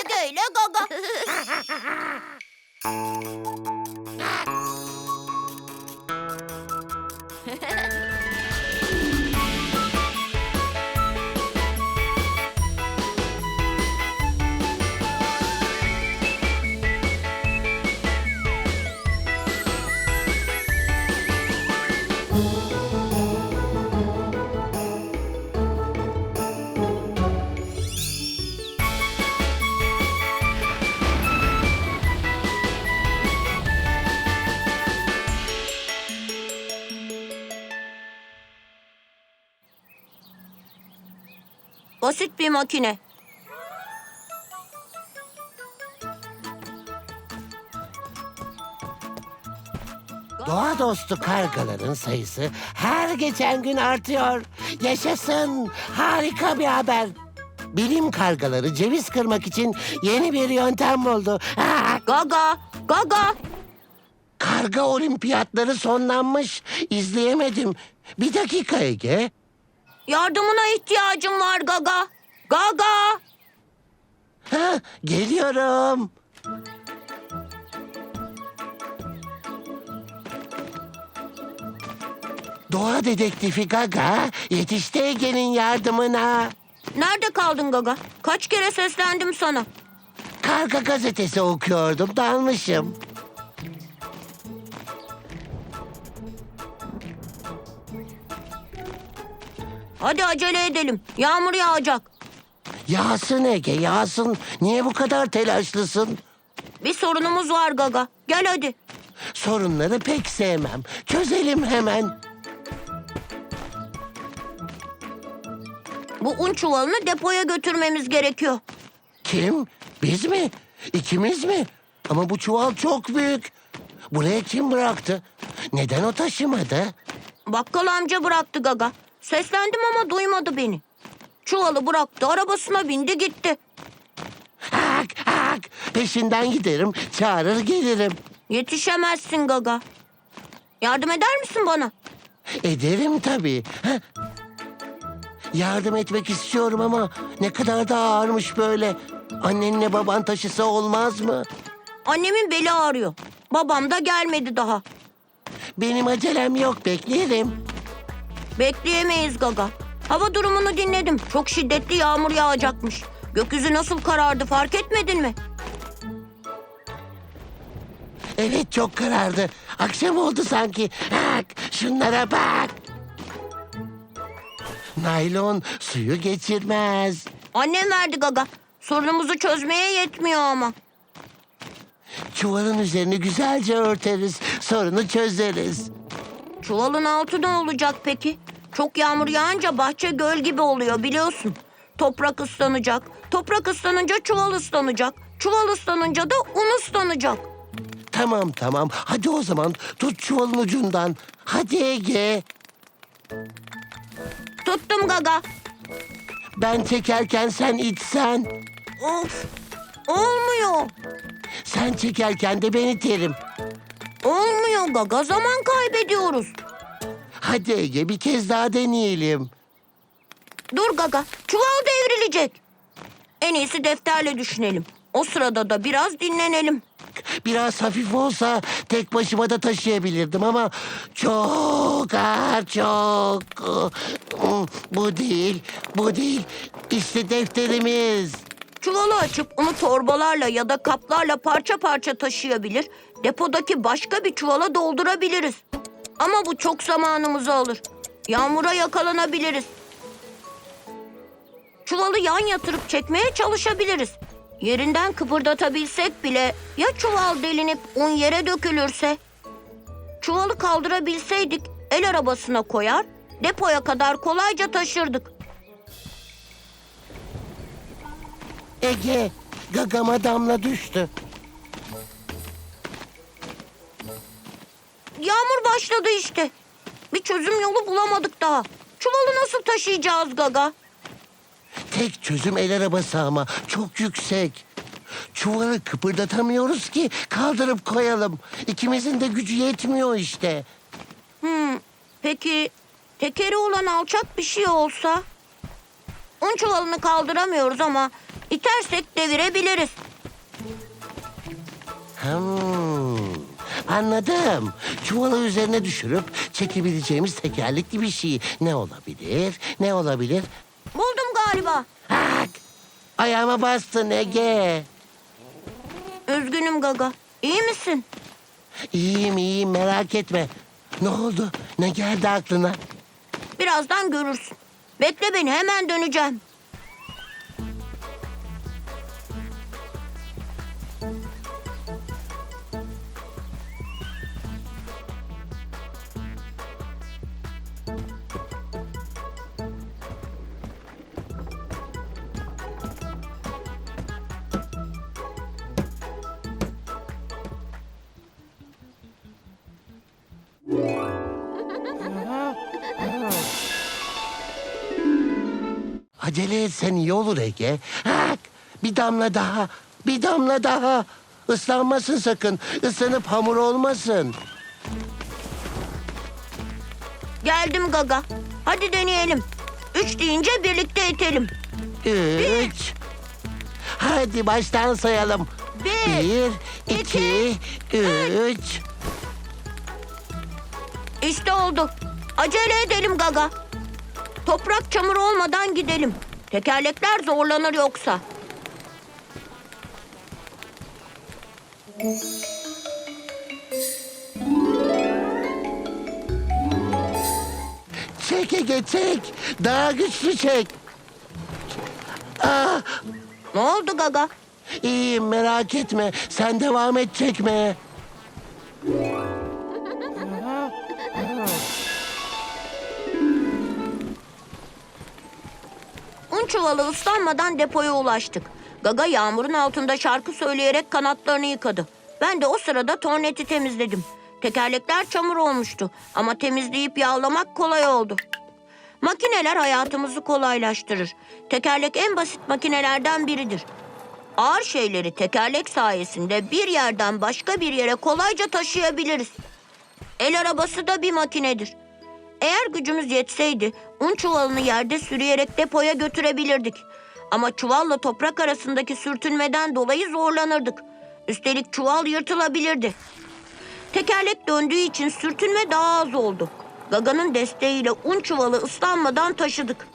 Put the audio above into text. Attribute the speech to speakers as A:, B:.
A: Ege ile Gaga. Basit bir makine.
B: Doğa dostu kargaların sayısı her geçen gün artıyor. Yaşasın. Harika bir haber. Bilim kargaları ceviz kırmak için yeni bir yöntem buldu.
A: Gaga, Gaga.
B: karga olimpiyatları sonlanmış. İzleyemedim. Bir dakika Ege.
A: Yardımına ihtiyacım var Gaga. Gaga.
B: Ha, geliyorum. Doğa dedektifi Gaga yetişti Ege'nin yardımına.
A: Nerede kaldın Gaga? Kaç kere seslendim sana.
B: Karga gazetesi okuyordum dalmışım.
A: Hadi acele edelim. Yağmur yağacak.
B: Yağsın Ege yağsın. Niye bu kadar telaşlısın?
A: Bir sorunumuz var Gaga. Gel hadi.
B: Sorunları pek sevmem. Çözelim hemen.
A: Bu un çuvalını depoya götürmemiz gerekiyor.
B: Kim? Biz mi? İkimiz mi? Ama bu çuval çok büyük. Buraya kim bıraktı? Neden o taşımadı?
A: Bakkal amca bıraktı Gaga. Seslendim ama duymadı beni. Çuvalı bıraktı, arabasına bindi gitti.
B: Hak hak. Peşinden giderim. Çağırır gelirim.
A: Yetişemezsin Gaga. Yardım eder misin bana?
B: Ederim tabii. Heh. Yardım etmek istiyorum ama ne kadar da ağırmış böyle. Annenle baban taşısa olmaz mı?
A: Annemin beli ağrıyor. Babam da gelmedi daha.
B: Benim acelem yok bekleyelim.
A: Bekleyemeyiz Gaga. Hava durumunu dinledim. Çok şiddetli yağmur yağacakmış. Gökyüzü nasıl karardı fark etmedin mi?
B: Evet çok karardı. Akşam oldu sanki. Bak şunlara bak. Naylon suyu geçirmez.
A: Annem verdi Gaga. Sorunumuzu çözmeye yetmiyor ama.
B: Çuvalın üzerini güzelce örteriz. Sorunu çözeriz.
A: Çuvalın altı ne olacak peki? Çok yağmur yağınca bahçe göl gibi oluyor biliyorsun. Toprak ıslanacak. Toprak ıslanınca çuval ıslanacak. Çuval ıslanınca da un ıslanacak.
B: Tamam tamam. Hadi o zaman tut çuvalın ucundan. Hadi Ege.
A: Tuttum Gaga.
B: Ben çekerken sen itsen.
A: Of. Olmuyor.
B: Sen çekerken de ben iterim.
A: Olmuyor Gaga. Zaman kaybediyoruz.
B: Hadi Ege bir kez daha deneyelim.
A: Dur Gaga. Çuval devrilecek. En iyisi defterle düşünelim. O sırada da biraz dinlenelim.
B: Biraz hafif olsa tek başıma da taşıyabilirdim ama çok ağır çok. Bu değil, bu değil. İşte defterimiz.
A: Çuvalı açıp onu torbalarla ya da kaplarla parça parça taşıyabilir, depodaki başka bir çuvala doldurabiliriz. Ama bu çok zamanımızı alır. Yağmura yakalanabiliriz. Çuvalı yan yatırıp çekmeye çalışabiliriz. Yerinden kıpırdatabilsek bile ya çuval delinip un yere dökülürse? Çuvalı kaldırabilseydik el arabasına koyar, depoya kadar kolayca taşırdık.
B: Ege, gagama damla düştü.
A: Yağmur başladı işte. Bir çözüm yolu bulamadık daha. Çuvalı nasıl taşıyacağız Gaga?
B: Tek çözüm el arabası ama çok yüksek. Çuvalı kıpırdatamıyoruz ki kaldırıp koyalım. İkimizin de gücü yetmiyor işte.
A: Hmm, peki tekeri olan alçak bir şey olsa? Un çuvalını kaldıramıyoruz ama İtersek devirebiliriz.
B: Hmm, anladım. Çuvalı üzerine düşürüp çekebileceğimiz tekerlekli bir şey. Ne olabilir? Ne olabilir?
A: Buldum galiba.
B: Hak! Ayağıma bastın Ege.
A: Üzgünüm Gaga. İyi misin?
B: İyiyim iyiyim merak etme. Ne oldu? Ne geldi aklına?
A: Birazdan görürsün. Bekle beni hemen döneceğim.
B: Acele etsen iyi olur Ege. Hak! Bir damla daha. Bir damla daha. Islanmasın sakın. Islanıp hamur olmasın.
A: Geldim Gaga. Hadi deneyelim. Üç deyince birlikte itelim.
B: Üç. Hadi baştan sayalım.
A: Bir,
B: Bir, iki,
A: iki,
B: üç.
A: İşte oldu. Acele edelim Gaga. Toprak çamur olmadan gidelim. Tekerlekler zorlanır yoksa.
B: Çek Ege çek. Daha güçlü çek. Ah,
A: Ne oldu Gaga?
B: iyiyim merak etme. Sen devam et çekmeye.
A: Un çuvalı ıslanmadan depoya ulaştık. Gaga yağmurun altında şarkı söyleyerek kanatlarını yıkadı. Ben de o sırada torneti temizledim. Tekerlekler çamur olmuştu ama temizleyip yağlamak kolay oldu. Makineler hayatımızı kolaylaştırır. Tekerlek en basit makinelerden biridir. Ağır şeyleri tekerlek sayesinde bir yerden başka bir yere kolayca taşıyabiliriz. El arabası da bir makinedir. Eğer gücümüz yetseydi un çuvalını yerde sürüyerek depoya götürebilirdik. Ama çuvalla toprak arasındaki sürtünmeden dolayı zorlanırdık. Üstelik çuval yırtılabilirdi. Tekerlek döndüğü için sürtünme daha az oldu. Gaga'nın desteğiyle un çuvalı ıslanmadan taşıdık.